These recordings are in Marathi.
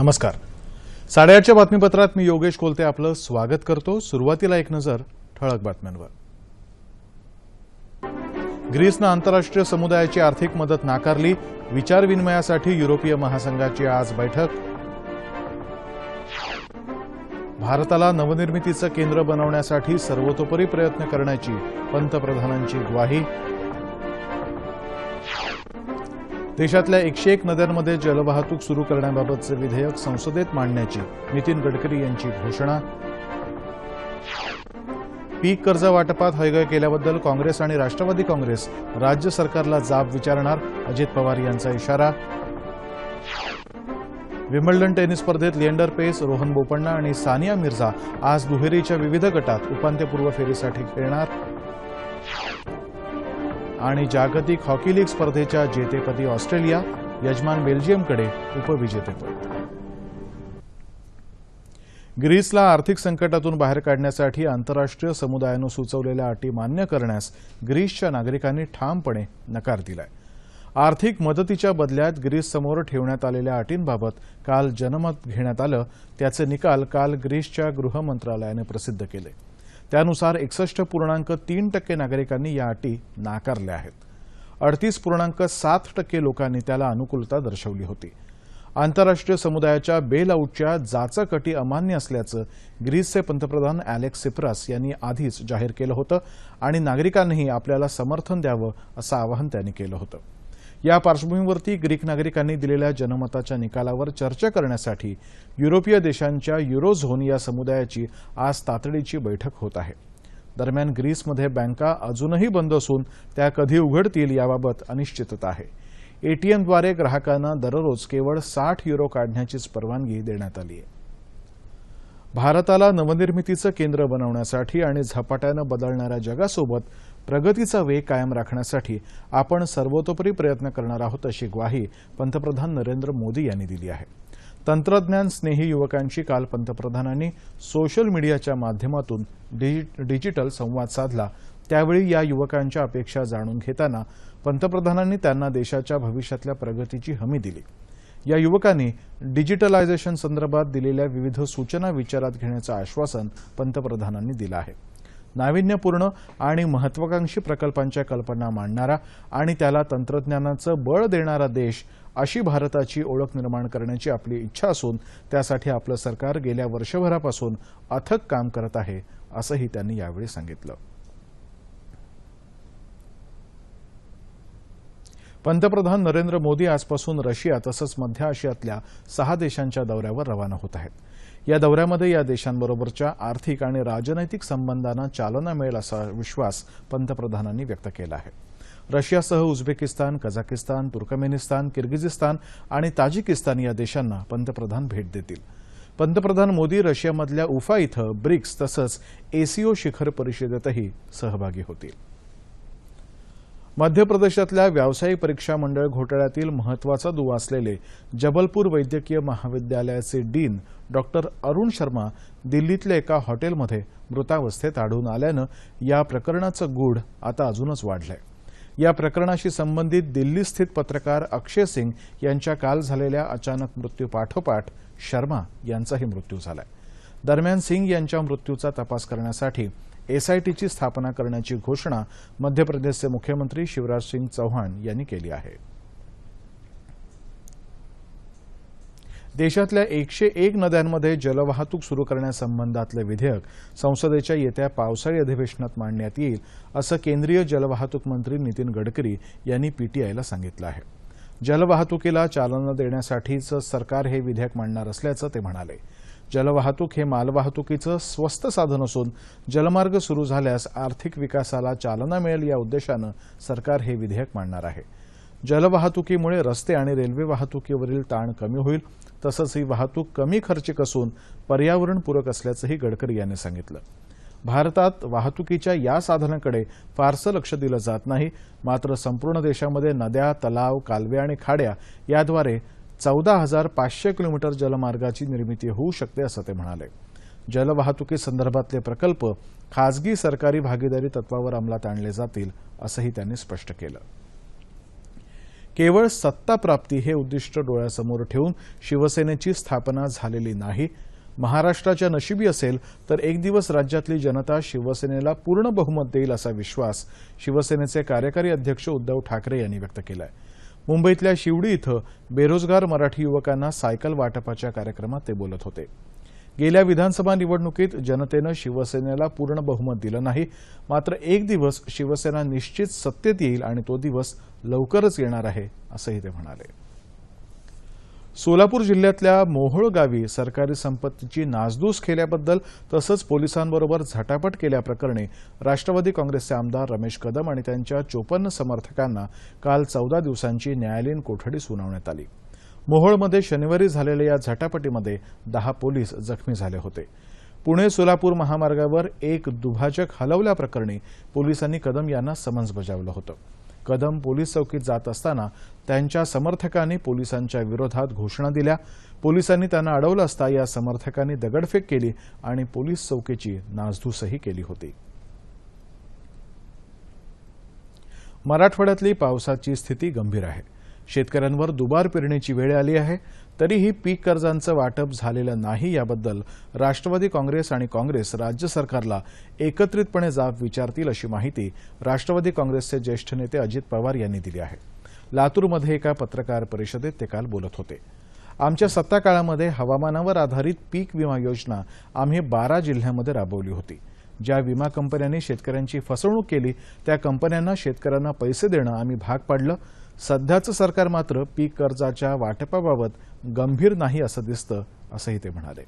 नमस्कार. साडेआठच्या बातमीपत्रात मी योगेश कोलते आपलं स्वागत करतो. सुरुवातीला एक नजर ठळक बातम्यांवर. ग्रीसनं आंतरराष्ट्रीय समुदायाची आर्थिक मदत नाकारली. विचारविनिमयासाठी युरोपीय महासंघाची आज बैठक. भारताला नवनिर्मितीचं केंद्र बनवण्यासाठी सर्वतोपरी प्रयत्न करण्याची पंतप्रधानांची ग्वाही. देशातल्या एकशे एक नद्यांमध्ये जलवाहतूक सुरू करण्याबाबतचे विधेयक संसदेत मांडण्याची नितीन गडकरी यांची घोषणा. पीक कर्ज वाटपात हयगय केल्याबद्दल काँग्रेस आणि राष्ट्रवादी काँग्रेस राज्य सरकारला जाब विचारणार अजित पवार यांचा इशारा. विम्बल्डन टेनिस स्पर्धेत लिएंडर पेस रोहन बोपण्णा आणि सानिया मिर्झा आज दुहेरीच्या विविध गटात उपांत्यपूर्व फेरीसाठी खेळणार. आणि जागतिक हॉकी लीग स्पर्धेच्या जेतेपदी ऑस्ट्रेलिया यजमान बेल्जियमकडे उपविजेतेपद. ग्रीसला आर्थिक संकटातून बाहेर काढण्यासाठी आंतरराष्ट्रीय समुदायानं सुचवलेल्या अटी मान्य करण्यास ग्रीसच्या नागरिकांनी ठामपणे नकार दिलाय. आर्थिक मदतीच्या बदल्यात ग्रीससमोर ठेवण्यात आलेल्या अटींबाबत काल जनमत घेण्यात आलं. त्याचे निकाल काल ग्रीसच्या गृह मंत्रालयाने प्रसिद्ध केले. त्यानुसार एकसष्ट पूर्णांक तीन टक्के नागरिकांनी या अटी नाकारल्या आहेत. अडतीस पूर्णांक सात टक्के लोकांनी त्याला अनुकूलता दर्शवली होती. आंतरराष्ट्रीय समुदायाच्या बेल आऊटच्या जाचक अटी अमान्य असल्याचं ग्रीसचे पंतप्रधान अॅलेक्स सिप्रास यांनी आधीच जाहीर केलं होतं आणि नागरिकांनीही आपल्याला समर्थन द्यावं असं आवाहन त्यांनी केलं होतं. या पार्श्वभूमीवरती ग्रीक नागरिकांनी दिलेल्या जनमताच्या निकालावर चर्चा करण्यासाठी युरोपीय देशांच्या युरोझोन या समुदायाची आज तातडीची बैठक होत आहे. दरम्यान ग्रीसमध्ये बँका अजूनही बंद असून त्या कधी उघडतील याबाबत अनिश्चितता आहे. एटीएमद्वारे ग्राहकांना दररोज केवळ साठ युरो काढण्याचीच परवानगी देण्यात आली आहे. भारताला नवनिर्मितीचं केंद्र बनवण्यासाठी आणि झपाट्यानं बदलणाऱ्या जगासोबत प्रगतीचा वेग कायम राखण्यासाठी आपण सर्वतोपरी प्रयत्न करणार आहोत अशी ग्वाही पंतप्रधान नरेंद्र मोदी यांनी दिली आहे. तंत्रज्ञान स्नेही युवकांशी काल पंतप्रधानांनी सोशल मीडियाच्या माध्यमातून डिजिटल संवाद साधला. त्यावेळी या युवकांच्या अपेक्षा जाणून घेताना पंतप्रधानांनी त्यांना देशाच्या भविष्यातल्या प्रगतीची हमी दिली. या युवकांनी डिजिटलायझेशन संदर्भात दिलेल्या विविध सूचना विचारात घेण्याचं आश्वासन पंतप्रधानांनी दिलं आहे. नाविन्यपूर्ण आणि महत्वाकांक्षी प्रकल्पांच्या कल्पना मांडणारा आणि त्याला तंत्रज्ञानाचं बळ देणारा देश अशी भारताची ओळख निर्माण करण्याची आपली इच्छा असून त्यासाठी आपलं सरकार गेल्या वर्षभरापासून अथक काम करत आहे असंही त्यांनी यावेळी सांगितलं. पंतप्रधान नरेंद्र मोदी आजपासून रशिया तसंच मध्य आशियातल्या सहा देशांच्या दौऱ्यावर रवाना होत आहेत. या दौऱ्यामध्ये या देशांबरोबरच्या आर्थिक आणि राजनैतिक संबंधांना चालना मिळेल असा विश्वास पंतप्रधानांनी व्यक्त केला आहे. रशियासह उझबेकिस्तान कझाकिस्तान तुर्कमेनिस्तान किर्गिझिस्तान आणि ताजिकिस्तान या देशांना पंतप्रधान भेट देतील. पंतप्रधान मोदी रशियामधल्या उफा इथं ब्रिक्स तसंच एसीओ शिखर परिषदेतही सहभागी होतील. मध्य प्रदेशातल्या व्यावसायिक परीक्षा मंडळ घोटाळ्यातील महत्त्वाचा दुवा असलेले जबलपूर वैद्यकीय महाविद्यालयाचे डीन डॉक्टर अरुण शर्मा दिल्लीतल्या एका हॉटेलमध्ये मृतावस्थेत आढळून आल्यानं या प्रकरणाचं गूढ आता अजूनच वाढलंय. या प्रकरणाशी संबंधित दिल्लीस्थित पत्रकार अक्षय सिंग यांच्या काल झालेल्या अचानक मृत्यूपाठोपाठ शर्मा यांचाही मृत्यू झालाय. दरम्यान सिंग यांच्या मृत्यूचा तपास करण्यासाठी एसआयटीची स्थापना करण्याची घोषणा मध्य प्रदेशचे मुख्यमंत्री शिवराज सिंग चौहान यांनी केली आहे. देशातल्या एकशे एक नद्यांमध्ये जलवाहतूक सुरू करण्यासंबंधातलं विधेयक संसदेच्या येत्या पावसाळी अधिवेशनात मांडण्यात येईल असं केंद्रीय जलवाहतूक मंत्री नितीन गडकरी यांनी पीटीआयला सांगितलं आहे. जलवाहतुकीला चालना देण्यासाठीचं सरकार हे विधेयक मांडणार असल्याचं ते म्हणाले. जलवाहतूक हे मालवाहतुकीचं स्वस्त साधन असून जलमार्ग सुरू झाल्यास आर्थिक विकासाला चालना मिळेल या उद्देशानं सरकार हे विधेयक मांडणार आहे. जलवाहतुकीमुळे रस्ते आणि रेल्वे वाहतुकीवरील ताण कमी होईल तसंच ही वाहतूक कमी खर्चिक असून पर्यावरणपूरक असल्याचंही गडकरी यांनी सांगितलं. भारतात वाहतुकीच्या या साधनाकडे फारसं लक्ष दिलं जात नाही मात्र संपूर्ण देशामध्ये नद्या तलाव कालवे आणि खाड्या याद्वारे चौदा हजार पाचशे किलोमीटर जलमार्गाची निर्मिती होऊ शकते असं ते म्हणाले. जलवाहतुकीसंदर्भातले प्रकल्प खासगी सरकारी भागीदारी तत्वावर अंमलात आणले जातील असंही त्यांनी स्पष्ट केलं. केवळ सत्ता प्राप्ती हे उद्दिष्ट डोळ्यासमोर ठेवून शिवसेनेची स्थापना झालेली नाही महाराष्ट्राच्या नशिबी असेल तर एक दिवस राज्यातली जनता शिवसेनेला पूर्ण बहुमत देईल असा विश्वास शिवसेनेचे कार्यकारी अध्यक्ष उद्धव ठाकरे यांनी व्यक्त केला आहे मुंबईतल्या शिवडी इथं बेरोजगार मराठी युवकांना सायकल वाटपाच्या कार्यक्रमात ते बोलत होते. गेल्या विधानसभा निवडणुकीत जनतेनं शिवसेनेला पूर्ण बहुमत दिलं नाही. मात्र एक दिवस शिवसेना निश्चित सत्तेत येईल आणि तो दिवस लवकरच येणार आहे असंही ते म्हणाले. सोलापूर जिल्ह्यातल्या मोहोळ गावी सरकारी संपत्तीची नासधूस केल्याबद्दल तसंच पोलिसांबरोबर झटापट केल्याप्रकरणी राष्ट्रवादी काँग्रेसचे आमदार रमेश कदम आणि त्यांच्या चोपन्न समर्थकांना काल चौदा दिवसांची न्यायालयीन कोठडी सुनावण्यात आली. मोहोळमध्ये शनिवारी झालेल्या या झटापटीमध्ये दहा पोलीस जखमी झाले होते. पुणे सोलापूर महामार्गावर एक दुभाजक हलवल्याप्रकरणी पोलिसांनी कदम यांना समन्स बजावलं होतं. कदम पोलीस चौकीत जात असताना त्यांच्या समर्थकांनी पोलिसांच्या विरोधात घोषणा दिल्या. पोलिसांनी त्यांना अडवलं असता या समर्थकांनी दगडफेक केली आणि पोलीस चौकीची नासधूसही केली होती. मराठवाड्यातली पावसाची स्थिती गंभीर आहे. शेतकऱ्यांवर दुबार पेरणीची वेळ आली आहे तरीही पीक कर्जांचं वाटप झालेलं नाही याबद्दल राष्ट्रवादी काँग्रेस आणि काँग्रेस राज्य सरकारला एकत्रितपणे जाब विचारतील अशी माहिती राष्ट्रवादी काँग्रेसचे ज्येष्ठ नेते अजित पवार यांनी दिली आहे. लातूरमध्ये एका पत्रकार परिषदेत ते काल बोलत होते. आमच्या सत्ता काळामध्ये हवामानावर आधारित पीक विमा योजना आम्ही बारा जिल्ह्यांमध्ये राबवली होती. ज्या विमा कंपन्यांनी शेतकऱ्यांची फसवणूक केली त्या कंपन्यांना शेतकऱ्यांना पैसे देणं आम्ही भाग पाडलं. सध्याचं सरकार मात्र पीक कर्जाच्या वाटपाबाबत गंभीर नाही असं दिसतं असंही ते म्हणाले.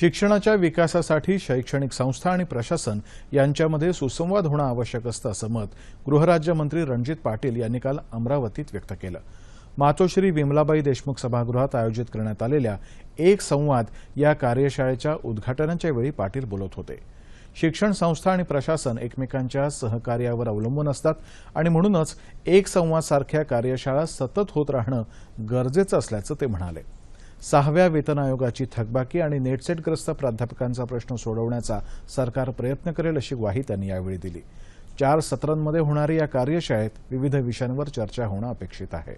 शिक्षणाच्या विकासासाठी शैक्षणिक संस्था आणि प्रशासन यांच्यामध्ये सुसंवाद होणं आवश्यक असतं असं मत गृहराज्यमंत्री रणजित पाटील यांनी काल अमरावतीत व्यक्त केलं. मातोश्री विमलाबाई देशमुख सभागृहात आयोजित करण्यात आलेल्या एक संवाद या कार्यशाळेच्या उद्घाटनाच्या वेळी पाटील बोलत होते. शिक्षण संस्था आणि प्रशासन एकमेकांच्या सहकार्यावर अवलंबून असतात आणि म्हणूनच एक संवाद सारख्या कार्यशाळा सतत होत राहणं गरजेचं असल्याचं ते म्हणाले. सहाव्या वेतन आयोगाची थकबाकी आणि नेटसेटग्रस्त प्राध्यापकांचा प्रश्न सोडवण्याचा सरकार प्रयत्न करेल अशी ग्वाही त्यांनी यावेळी दिली. चार सत्रांमध्ये होणारी या कार्यशाळेत विविध विषयांवर चर्चा होणं अपेक्षित आहे.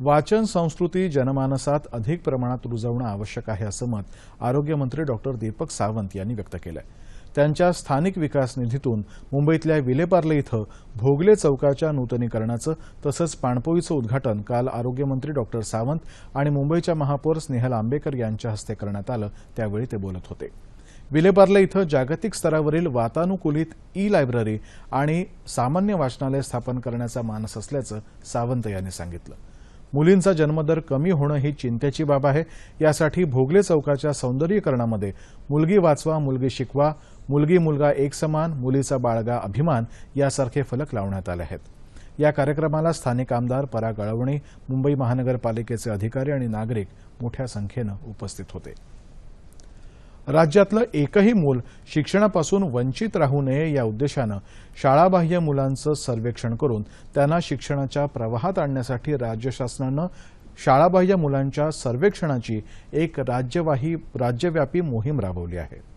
वाचन संस्कृती जनमानसात अधिक प्रमाणात रुजवणं आवश्यक आहे असं मत आरोग्यमंत्री डॉक्टर दीपक सावंत यांनी व्यक्त केलं त्यांच्या स्थानिक विकास निधीतून मुंबईतल्या विलेपार्ले इथं भोगले चौकाच्या नूतनीकरणाचं तसंच पाणपोईचं उद्घाटन काल आरोग्यमंत्री डॉक्टर सावंत आणि मुंबईच्या महापौर स्नेहल आंबेकर यांच्या हस्ते करण्यात आलं त्यावेळी ते बोलत होते. विलेपार्ले इथं जागतिक स्तरावरील वातानुकूलित ई लायब्ररी आणि सामान्य वाचनालय स्थापन करण्याचा मानस असल्याचं सावंत यांनी सांगितलं. मुलींचा जन्मदर कमी होणं ही चिंतेची बाब आहे. यासाठी भोगले चौकाच्या सौंदर्यीकरणामध्ये मुलगी वाचवा मुलगी शिकवा मुलगी मुलगा एक समान मुलीचा बाळगा अभिमान यासारखे फलक लावण्यात आले आहेत. या कार्यक्रमाला स्थानिक आमदार पराग अळवणी मुंबई महानगरपालिकेचे अधिकारी आणि नागरिक मोठ्या संख्येनं उपस्थित होते. राज्यातलं एकही मूल शिक्षणापासून वंचित राहू नये या उद्देशानं शाळाबाह्य मुलांचं सर्वेक्षण करून त्यांना शिक्षणाच्या प्रवाहात आणण्यासाठी राज्य शासनानं शाळाबाह्य मुलांच्या सर्वेक्षणाची एक राज्यवाही राज्यव्यापी मोहीम राबवली आहे.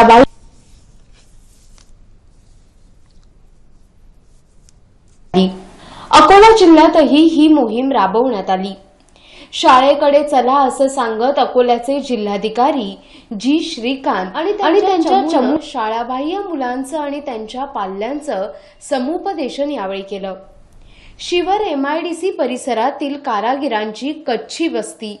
ताराबाई अकोला जिल्ह्यातही ही मोहीम राबवण्यात आली. शाळेकडे चला असं सांगत अकोल्याचे जिल्हाधिकारी जी श्रीकांत आणि त्यांच्या चमू शाळाबाह्य मुलांचं आणि त्यांच्या पाल्यांचं समुपदेशन यावेळी केलं. शिवर एमआयडीसी परिसरातील कारागिरांची कच्ची वस्ती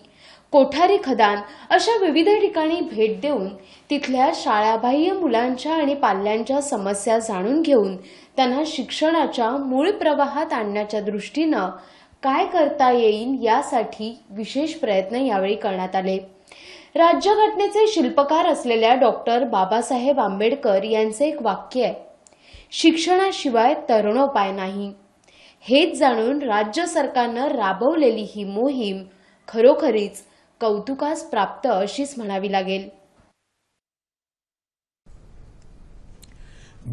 कोठारी खदान अशा विविध ठिकाणी भेट देऊन तिथल्या शाळाबाह्य मुलांच्या आणि पाल्यांच्या समस्या जाणून घेऊन त्यांना शिक्षणाच्या मूळ प्रवाहात आणण्याच्या दृष्टीनं काय करता येईल यासाठी विशेष प्रयत्न यावेळी करण्यात आले. राज्यघटनेचे शिल्पकार असलेल्या डॉक्टर बाबासाहेब आंबेडकर यांचे एक वाक्य आहे शिक्षणाशिवाय तरुणोपाय नाही. हेच जाणून राज्य सरकारनं राबवलेली ही मोहीम खरोखरीच कौतुकास प्राप्त अशीच म्हणावी लागेल.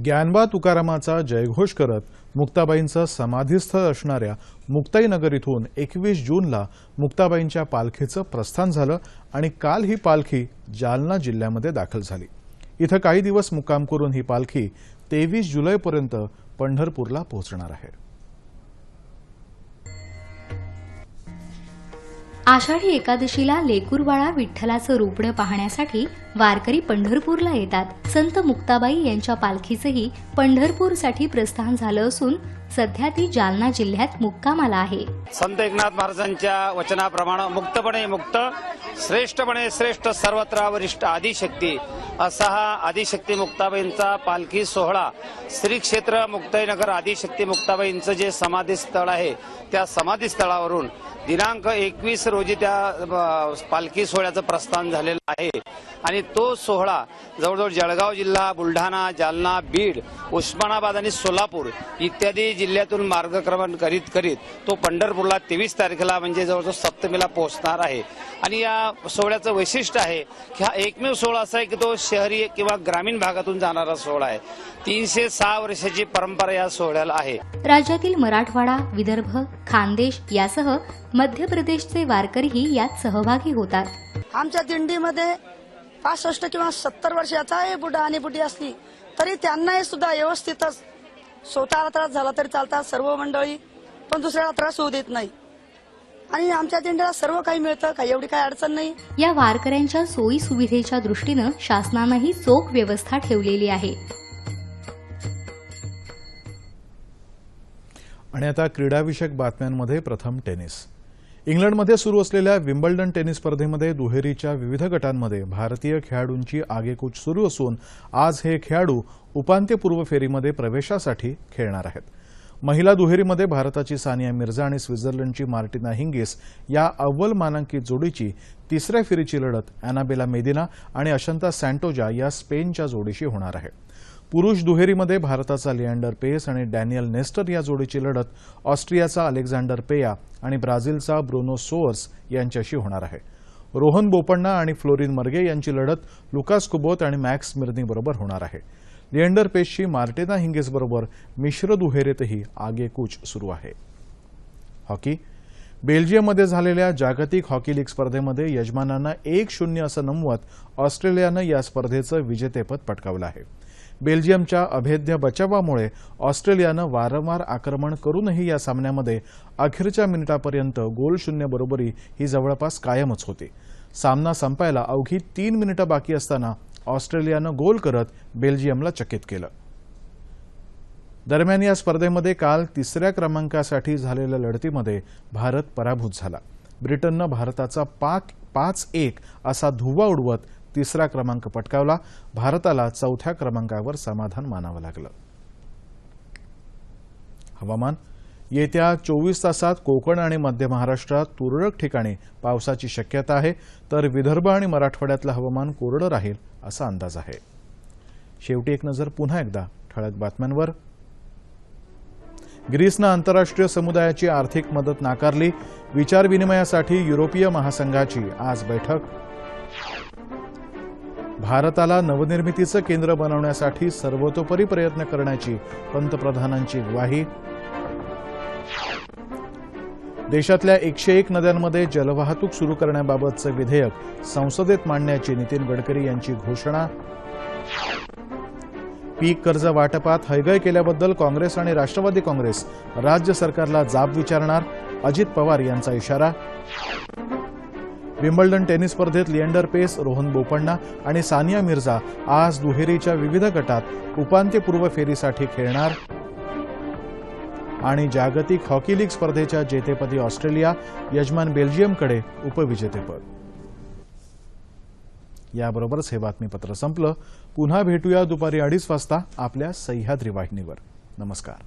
ज्ञानबा तुकारामाचा जयघोष करत मुक्ताबाईंचं समाधीस्थळ असणाऱ्या मुक्ताईनगर इथून एकवीस जूनला मुक्ताबाईंच्या पालखीचं प्रस्थान झालं आणि काल ही पालखी जालना जिल्ह्यामध्ये दाखल झाली. इथं काही दिवस मुक्काम करून ही पालखी तेवीस जुलैपर्यंत पंढरपूरला पोहोचणार आहे. आषाढी एकादशीला लेकुरवाळा विठ्ठलाचं रुपडं पाहण्यासाठी वारकरी पंढरपूरला येतात. संत मुक्ताबाई यांच्या पालखीचंही पंढरपूरसाठी प्रस्थान झालं असून सध्या ती जालना जिल्ह्यात मुक्कामाला आहे. संत एकनाथ महाराजांच्या वचनाप्रमाणे मुक्तपणे मुक्त श्रेष्ठपणे श्रेष्ठ सर्वत्र वरिष्ठ आदिशक्ती असा हा आदिशक्ती मुक्ताबाईंचा पालखी सोहळा. श्री क्षेत्र मुक्ताईनगर आदिशक्ती मुक्ताबाईंचं जे समाधी स्थळ आहे त्या समाधी स्थळावरून दिनांक एकवीस रोजी त्या पालखी सोहळ्याचं प्रस्थान झालेलं आहे. आणि तो सोहळा जवळजवळ जळगाव जिल्हा बुलढाणा जालना बीड उस्मानाबाद आणि सोलापूर इत्यादी जिल्ह्यातून मार्गक्रमण करीत करीत तो पंढरपूरला तेवीस तारखेला म्हणजे जवळजवळ सप्तमीला पोहोचणार आहे. आणि या सोहळ्याचं वैशिष्ट्य आहे की हा एकमेव सोहळा असा आहे की तो शहरी किंवा ग्रामीण भागातून जाणारा सोहळा आहे. तीनशे सहा वर्षाची परंपरा या सोहळ्याला आहे. राज्यातील मराठवाडा विदर्भ खानदेश यासह मध्य प्रदेशचे वारकरीही यात सहभागी होतात. आमच्या दिंडीमध्ये पासष्ट किंवा सत्तर वर्षाचाही बुडा आणि बुडी असली तरी त्यांनाही सुद्धा व्यवस्थितच स्वतःला त्रास झाला तरी चालतात सर्व मंडळी पण दुसऱ्याला त्रास होऊ देत नाही. आणि आमच्या दिंडीला सर्व काही मिळतं काही एवढी काही अडचण नाही. या वारकऱ्यांच्या सोयी सुविधेच्या दृष्टीनं शासनानंही चोख व्यवस्था ठेवलेली आहे. आणि आता क्रीडाविषयक बातम्यांमध्ये प्रथम टेनिस. इंग्लंडमध्ये सुरू असलेल्या विम्बल्डन टेनिस स्पर्धेमध्ये दुहेरीच्या विविध गटांमध्ये भारतीय खेळाडूंची आगेकूच सुरू असून आज हे खेळाडू उपांत्यपूर्व फेरीमध्ये प्रवेशासाठी खेळणार आहेत. महिला दुहेरीमध्ये भारताची सानिया मिर्झा आणि स्वित्झर्लंडची मार्टिना हिंगिस या अव्वल मानांकित जोडीची तिसऱ्या फेरीची लढत अॅनाबेला मेदिना आणि अशंता सँटोजा या स्पेनच्या जोडीशी होणार आहे. पुरुष दुहेरीमध्ये भारताचा लिएंडर पेस आणि डॅनियल नेस्टर या जोडीची लढत ऑस्ट्रियाचा अलेक्झांडर पेया आणि ब्राझीलचा ब्रुनो सोअर्स यांच्याशी होणार आहे. रोहन बोपण्णा आणि फ्लोरिन मर्गे यांची लढत लुकास कुबोत आणि मॅक्स मिर्नीबरोबर होणार आहे. लिअँडर पेसची मार्टेना हिंगेसबरोबर मिश्र दुहेरीतही आगेकूच सुरू आहे. हॉकी. बेल्जियममध्ये झालेल्या जागतिक हॉकी लीग स्पर्धेमध्ये यजमानांना एक शून्य असं नमवत ऑस्ट्रेलियानं या स्पर्धेचं विजेतेपद पटकावलं आहे. बेल्जियमच्या अभेद्य बचावामुळे ऑस्ट्रेलियानं वारंवार आक्रमण करूनही या सामन्यामध्ये अखेरच्या मिनिटापर्यंत गोल शून्य बरोबरी ही जवळपास कायमच होती. सामना संपायला अवघी तीन मिनिटं बाकी असताना ऑस्ट्रेलियानं गोल करत बेल्जियमला चकित केलं. दरम्यान या स्पर्धेमध्ये काल तिसऱ्या क्रमांकासाठी झालेल्या लढतीमध्ये भारत पराभूत झाला. ब्रिटननं भारताचा पाक पाच एक असा धुव्वा उडवत तिसरा क्रमांक पटकावला. भारताला चौथ्या क्रमांकावर समाधान मानावं लागलं. हवामान. येत्या चोवीस तासात कोकण आणि मध्य महाराष्ट्रात तुरळक ठिकाणी पावसाची शक्यता आहे तर विदर्भ आणि मराठवाड्यातलं हवामान कोरडं राहील असा अंदाज आहे. शेवटी एक नजर पुन्हा एकदा ठळक बातम्यांवर. ग्रीसनं आंतरराष्ट्रीय समुदायाची आर्थिक मदत नाकारली. विचारविनिमयासाठी युरोपीय महासंघाची आज बैठक. भारताला नवनिर्मितीचं केंद्र बनवण्यासाठी सर्वतोपरी प्रयत्न करण्याची पंतप्रधानांची ग्वाही. देशातल्या एकशे एक नद्यांमध्ये जलवाहतूक सुरू करण्याबाबतचं विधेयक संसदेत मांडण्याची नितीन गडकरी यांची घोषणा. पीक कर्ज वाटपात हयगय केल्याबद्दल काँग्रेस आणि राष्ट्रवादी काँग्रेस राज्य सरकारला जाब विचारणार अजित पवार यांचा इशारा. विम्बल्डन टेनिस स्पर्धेत लिएंडर पेस रोहन बोपण्णा आणि सानिया मिर्झा आज दुहेरीच्या विविध गटात उपांत्यपूर्व फेरीसाठी खेळणार. आणि जागतिक हॉकी लीग स्पर्धेच्या जेतेपदी ऑस्ट्रेलिया यजमान बेल्जियमकडे उपविजेतेपद. याबरोबरच हे बातमीपत्र संपलं. पुन्हा भेटूया दुपारी अडीच वाजता आपल्या सह्याद्री वाहिनीवर. नमस्कार.